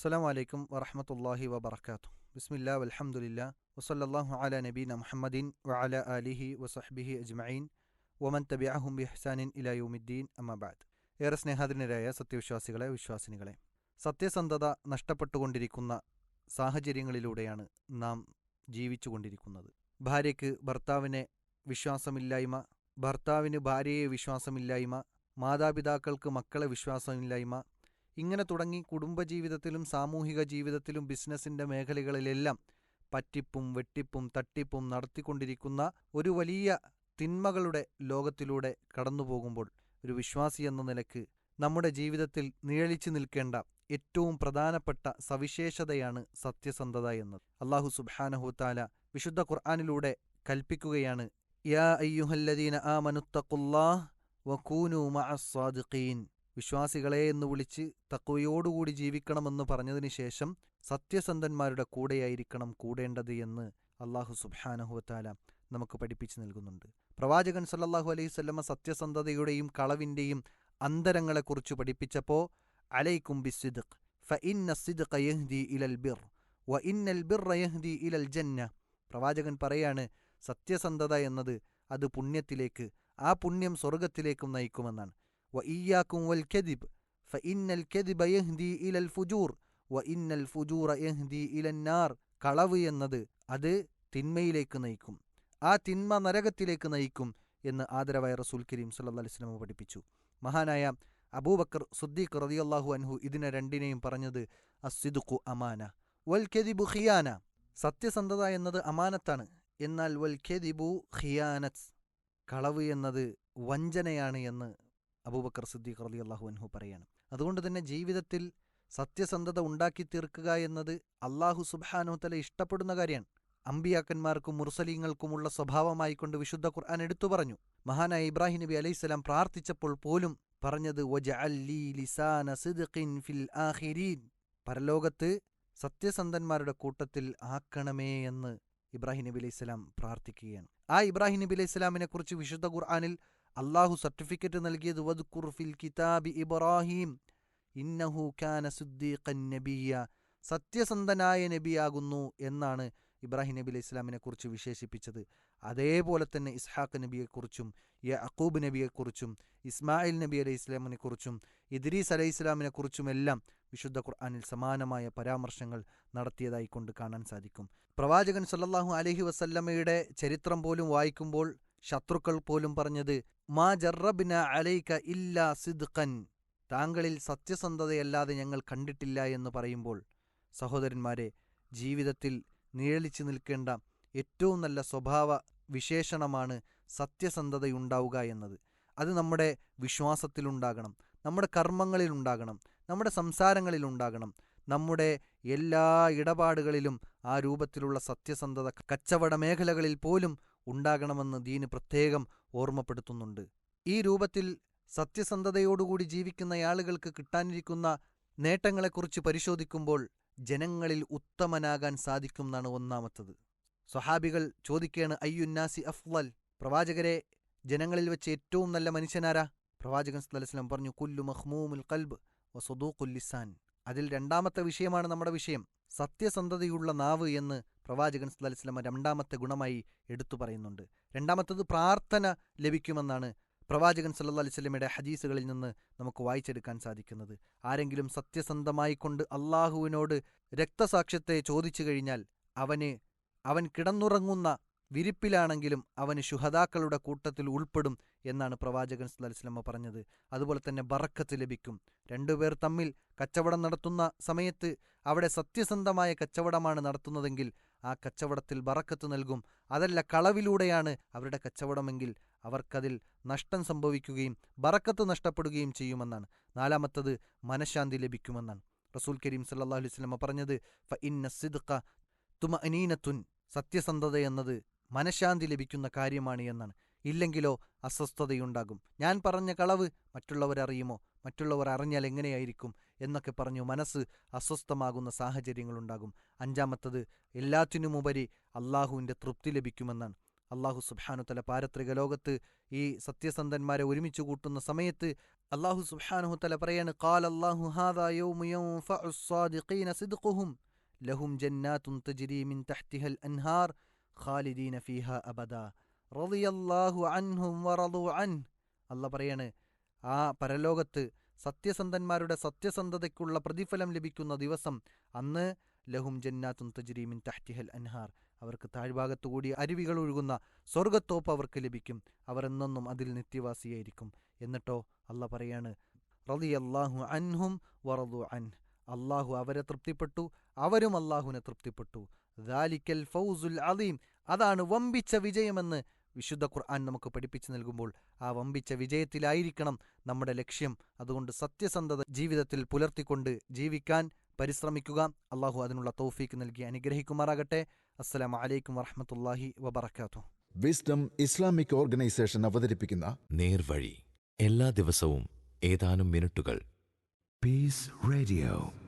അസ്സാം വലൈക്കും വറഹമത്തല്ലാഹി വബർക്കാത്തു ബിസ്മില്ല വലഹമുല്ല വസല്ലല്ലാഹു അല നബീന മുഹമ്മദീൻ വഅല അലിഹി വസഹ്ബിഹി അജ്മഈൻ. ഒമൻ തബിഅഹും ബിഹ്സാനിൻ ഇലാ യൗമിദ്ദീൻ അമ്മബാദ് ഏറെ സ്നേഹാതിനരായ സത്യവിശ്വാസികളെ വിശ്വാസിനികളെ സത്യസന്ധത നഷ്ടപ്പെട്ടുകൊണ്ടിരിക്കുന്ന സാഹചര്യങ്ങളിലൂടെയാണ് നാം ജീവിച്ചുകൊണ്ടിരിക്കുന്നത്. ഭാര്യയ്ക്ക് ഭർത്താവിനെ വിശ്വാസമില്ലായ്മ ഭർത്താവിന് ഭാര്യയെ വിശ്വാസമില്ലായ്മ മാതാപിതാക്കൾക്ക് മക്കളെ വിശ്വാസമില്ലായ്മ ഇങ്ങനെ തുടങ്ങി കുടുംബജീവിതത്തിലും സാമൂഹിക ജീവിതത്തിലും ബിസിനസ്സിന്റെ മേഖലകളിലെല്ലാം പറ്റിപ്പും വെട്ടിപ്പും തട്ടിപ്പും നടത്തിക്കൊണ്ടിരിക്കുന്ന ഒരു വലിയ തിന്മകളുടെ ലോകത്തിലൂടെ കടന്നുപോകുമ്പോൾ ഒരു വിശ്വാസി എന്ന നിലയ്ക്ക് നമ്മുടെ ജീവിതത്തിൽ നിഴലിച്ചു നിൽക്കേണ്ട ഏറ്റവും പ്രധാനപ്പെട്ട സവിശേഷതയാണ് സത്യസന്ധത എന്നത്. അള്ളാഹു സുബാനഹുത്താല വിശുദ്ധ ഖുർആാനിലൂടെ കൽപ്പിക്കുകയാണ് യാ അയ്യുഹല്ലദീന ആ മനുത്തക്കുല്ലാ വക്കൂനു മഅസ്സാദിഖീൻ വിശ്വാസികളെ എന്ന് വിളിച്ച് തക്കവയോടുകൂടി ജീവിക്കണമെന്ന് പറഞ്ഞതിന് ശേഷം സത്യസന്ധന്മാരുടെ കൂടെയായിരിക്കണം കൂടേണ്ടത് എന്ന് അള്ളാഹു സുബാനഹുവത്താല നമുക്ക് പഠിപ്പിച്ചു നൽകുന്നുണ്ട്. പ്രവാചകൻ സല്ലാഹു അലൈഹി സ്വല്ലമ സത്യസന്ധതയുടെയും കളവിന്റെയും അന്തരങ്ങളെക്കുറിച്ച് പഠിപ്പിച്ചപ്പോൾ അലൈക്കും ബിസിദ്ഖ് ഫ യഹ്ദി ഇലൽ ബിർ വ ബിർ യഹ്ദി ഇലൽ ജന്ന. പ്രവാചകൻ പറയാണ് സത്യസന്ധത എന്നത് അത് പുണ്യത്തിലേക്ക് ആ പുണ്യം സ്വർഗത്തിലേക്കും നയിക്കുമെന്നാണ്. വ والكذب فإن الكذب يهدي إلى الفجور وإن الفجور يهدي إلى النار. കളവ് എന്നത് അത് തിന്മയിലേക്ക് നയിക്കും. ആ തിന്മ നരകത്തിലേക്ക് നയിക്കും എന്ന് ആദരവായ റസൂൽ കരീം സല്ലല്ലാഹു അലൈഹി വസല്ലം പഠിപ്പിച്ചു. മഹാനായ അബൂബക്കർ സുദ്ദീഖ് റളിയല്ലാഹു അൻഹു ഇതിനെ രണ്ടിനെയും പറഞ്ഞത് അസ്സിദുഖു അമാന വൽ കെദിബു ഖിയാന. സത്യസന്ധത എന്നത് അമാനത്താണ്. എന്നാൽ വൽ കെദിബു ഖിയാനത്ത് കളവ് എന്നത് വഞ്ചനയാണ് എന്ന് അബൂബക്കർ സിദ്ദീഖ് റലി അള്ളാഹു അൻഹു പറയാണ്. അതുകൊണ്ട് തന്നെ ജീവിതത്തിൽ സത്യസന്ധത ഉണ്ടാക്കി തീർക്കുക എന്നത് അള്ളാഹു സുബാനുത്തല ഇഷ്ടപ്പെടുന്ന കാര്യമാണ്. അമ്പിയാക്കന്മാർക്കും മുർസലീങ്ങൾക്കുമുള്ള സ്വഭാവമായിക്കൊണ്ട് വിശുദ്ധ ഖുർആൻ എടുത്തു പറഞ്ഞു. മഹാനായ ഇബ്രാഹിം നബി അലൈഹിസ്സലാം പ്രാർത്ഥിച്ചപ്പോൾ പോലും പറഞ്ഞത് ഫിൽ ആഖിരീൻ. പരലോകത്ത് സത്യസന്ധന്മാരുടെ കൂട്ടത്തിൽ ആക്കണമേ എന്ന് ഇബ്രാഹിം നബി അലൈഹി സ്വലാം പ്രാർത്ഥിക്കുകയാണ്. ആ ഇബ്രാഹിം നബി അലൈഹി സ്വലാമിനെ കുറിച്ച് വിശുദ്ധ ഖുർആാനിൽ അള്ളാഹു സർട്ടിഫിക്കറ്റ് നൽകിയത് വദ്ഖുർഫിൽ കിതാബി ഇബ്രാഹിം. ഇന്നഹു കാന സുദ്ദീഖൻ നബിയ സത്യസന്ധനായ നബിയാകുന്നു എന്നാണ് ഇബ്രാഹിം നബി അലൈഹി ഇസ്ലാമിനെ കുറിച്ച് വിശേഷിപ്പിച്ചത്. അതേപോലെ തന്നെ ഇസ്ഹാഖ് നബിയെക്കുറിച്ചും യഅക്കൂബ് നബിയെക്കുറിച്ചും ഇസ്മായിൽ നബി അലൈഹി ഇസ്ലാമിനെ കുറിച്ചും ഇദ്രീസ് അലൈഹി ഇസ്ലാമിനെ കുറിച്ചുമെല്ലാം വിശുദ്ധ ഖുർആാനിൽ സമാനമായ പരാമർശങ്ങൾ നടത്തിയതായി കൊണ്ട് കാണാൻ സാധിക്കും. പ്രവാചകൻ സല്ലാഹു അലഹി വസല്ലമ്മയുടെ ചരിത്രം പോലും വായിക്കുമ്പോൾ ശത്രുക്കൾ പോലും പറഞ്ഞത് മാ ജറബിന അലൈക ഇല്ലാ സിദ്ഖൻ. താങ്കളിൽ സത്യസന്ധതയല്ലാതെ ഞങ്ങൾ കണ്ടിട്ടില്ല എന്ന് പറയുമ്പോൾ സഹോദരന്മാരെ ജീവിതത്തിൽ നിഴലിച്ചു നിൽക്കേണ്ട ഏറ്റവും നല്ല സ്വഭാവ വിശേഷണമാണ് സത്യസന്ധതയുണ്ടാവുക എന്നത്. അത് നമ്മുടെ വിശ്വാസത്തിലുണ്ടാകണം നമ്മുടെ കർമ്മങ്ങളിലുണ്ടാകണം നമ്മുടെ സംസാരങ്ങളിലുണ്ടാകണം നമ്മുടെ എല്ലാ ഇടപാടുകളിലും ആ രൂപത്തിലുള്ള സത്യസന്ധത കച്ചവട മേഖലകളിൽ പോലും ഉണ്ടാകണമെന്ന് ദീന് പ്രത്യേകം ഓർമ്മപ്പെടുത്തുന്നുണ്ട്. ഈ രൂപത്തിൽ സത്യസന്ധതയോടുകൂടി ജീവിക്കുന്ന ആളുകൾക്ക് കിട്ടാനിരിക്കുന്ന നേട്ടങ്ങളെക്കുറിച്ച് പരിശോധിക്കുമ്പോൾ ജനങ്ങളിൽ ഉത്തമനാകാൻ സാധിക്കും എന്നാണ് ഒന്നാമത്തത്. സ്വഹാബികൾ ചോദിക്കുകയാണ് അയ്യുന്നാസി അഫ്വൽ? പ്രവാചകരെ ജനങ്ങളിൽ വെച്ച് ഏറ്റവും നല്ല മനുഷ്യനാരാ? പ്രവാചകൻ സ്ഥലസ്ലം പറഞ്ഞു കുല്ലു മഹ്മൂമുൽ കൽബ് വസുദൂഖുൽ ലിസാൻ. അതിൽ രണ്ടാമത്തെ വിഷയമാണ് നമ്മുടെ വിഷയം സത്യസന്ധതയുള്ള നാവ് എന്ന് പ്രവാചകൻ സ്ഥലസ്ലമ രണ്ടാമത്തെ ഗുണമായി എടുത്തു പറയുന്നുണ്ട്. രണ്ടാമത്തത് പ്രാർത്ഥന ലഭിക്കുമെന്നാണ് പ്രവാചകൻ സല്ലാ അലിസ്ലമയുടെ ഹദീസുകളിൽ നിന്ന് നമുക്ക് വായിച്ചെടുക്കാൻ സാധിക്കുന്നത്. ആരെങ്കിലും സത്യസന്ധമായി കൊണ്ട് അള്ളാഹുവിനോട് രക്തസാക്ഷ്യത്തെ ചോദിച്ചു കഴിഞ്ഞാൽ അവന് അവൻ കിടന്നുറങ്ങുന്ന വിരിപ്പിലാണെങ്കിലും അവന് ശുഹതാക്കളുടെ കൂട്ടത്തിൽ ഉൾപ്പെടും എന്നാണ് പ്രവാചകൻ സല്ലാസ്ലമ പറഞ്ഞത്. അതുപോലെ തന്നെ ബറക്കത്ത് ലഭിക്കും. രണ്ടുപേർ തമ്മിൽ കച്ചവടം നടത്തുന്ന സമയത്ത് അവിടെ സത്യസന്ധമായ കച്ചവടമാണ് നടത്തുന്നതെങ്കിൽ ആ കച്ചവടത്തിൽ ബറക്കത്ത് നൽകും. അതല്ല കളവിലൂടെയാണ് അവരുടെ കച്ചവടമെങ്കിൽ അവർക്കതിൽ നഷ്ടം സംഭവിക്കുകയും ബറക്കത്ത് നഷ്ടപ്പെടുകയും ചെയ്യുമെന്നാണ്. നാലാമത്തത് മനഃശാന്തി ലഭിക്കുമെന്നാണ്. റസൂൽ കരീം സല്ലാഹുലി സ്വലമ പറഞ്ഞത് ഫ ഇന്ന സിദ്ഖ തുമ അനീനത്തുൻ സത്യസന്ധത എന്നത് മനഃശാന്തി ലഭിക്കുന്ന കാര്യമാണ് എന്നാണ്. ഇല്ലെങ്കിലോ അസ്വസ്ഥതയുണ്ടാകും. ഞാൻ പറഞ്ഞ കളവ് മറ്റുള്ളവരറിയുമോ? മറ്റുള്ളവർ അറിഞ്ഞാൽ എങ്ങനെയായിരിക്കും? എന്നൊക്കെ പറഞ്ഞു മനസ്സ് അസ്വസ്ഥമാകുന്ന സാഹചര്യങ്ങളുണ്ടാകും. അഞ്ചാമത്തത് എല്ലാറ്റിനുമുപരി അള്ളാഹുവിന്റെ തൃപ്തി ലഭിക്കുമെന്നാണ്. അള്ളാഹു സുബ്ഹാനുത്തല പാരത്രിക ലോകത്ത് ഈ സത്യസന്ധന്മാരെ ഒരുമിച്ച് കൂട്ടുന്ന സമയത്ത് അള്ളാഹു സുബാനുഹുത്തല പറയാണ് കാൽ അള്ളാഹു സിദ്ഖുഹും ലഹും ജന്നാത്തുൻ തജ്രി മിൻ തഹ്തിഹൽ അൻഹാർ ഖാലിദീന ഫീഹാ അബദാ. റളിയല്ലാഹു അൻഹും അല്ല പറയാണ് ആ പരലോകത്ത് സത്യസന്ധന്മാരുടെ സത്യസന്ധതയ്ക്കുള്ള പ്രതിഫലം ലഭിക്കുന്ന ദിവസം അന്ന് ലഹും ജന്നാത്തും തജ്രീമിൻ തഹ്തിഹൽ അൻഹാർ. അവർക്ക് താഴ്ഭാഗത്തുകൂടി അരുവികൾ ഒഴുകുന്ന സ്വർഗത്തോപ്പ് അവർക്ക് ലഭിക്കും. അവർ എന്നെന്നും അതിൽ നിത്യവാസിയായിരിക്കും. എന്നിട്ടോ അല്ല പറയാണ് റളിയല്ലാഹു അൻഹും വറദു അൻ. അള്ളാഹു അവരെ തൃപ്തിപ്പെട്ടു അവരും അള്ളാഹുവിനെ തൃപ്തിപ്പെട്ടു. ദാലിക്കൽ ഫൗസുൽ അലീം അതാണ് വമ്പിച്ച വിജയമെന്ന് വിശുദ്ധ ഖുർആൻ നമുക്ക് പഠിപ്പിച്ചു നൽകുമ്പോൾ ആ വമ്പിച്ച വിജയത്തിലായിരിക്കണം നമ്മുടെ ലക്ഷ്യം. അതുകൊണ്ട് സത്യസന്ധത ജീവിതത്തിൽ പുലർത്തിക്കൊണ്ട് ജീവിക്കാൻ പരിശ്രമിക്കുക. അള്ളാഹു അതിനുള്ള തൗഫീക്ക് നൽകി അനുഗ്രഹിക്കുമാറാകട്ടെ. അസ്സലാമു അലൈക്കും വറഹമത്തല്ലാഹി വബർക്കാത്തു വിസ്ഡം ഇസ്ലാമിക് ഓർഗനൈസേഷൻ അവതരിപ്പിക്കുന്ന നേർവഴി എല്ലാ ദിവസവും ഏതാനും മിനിറ്റുകൾ. Peace Radio.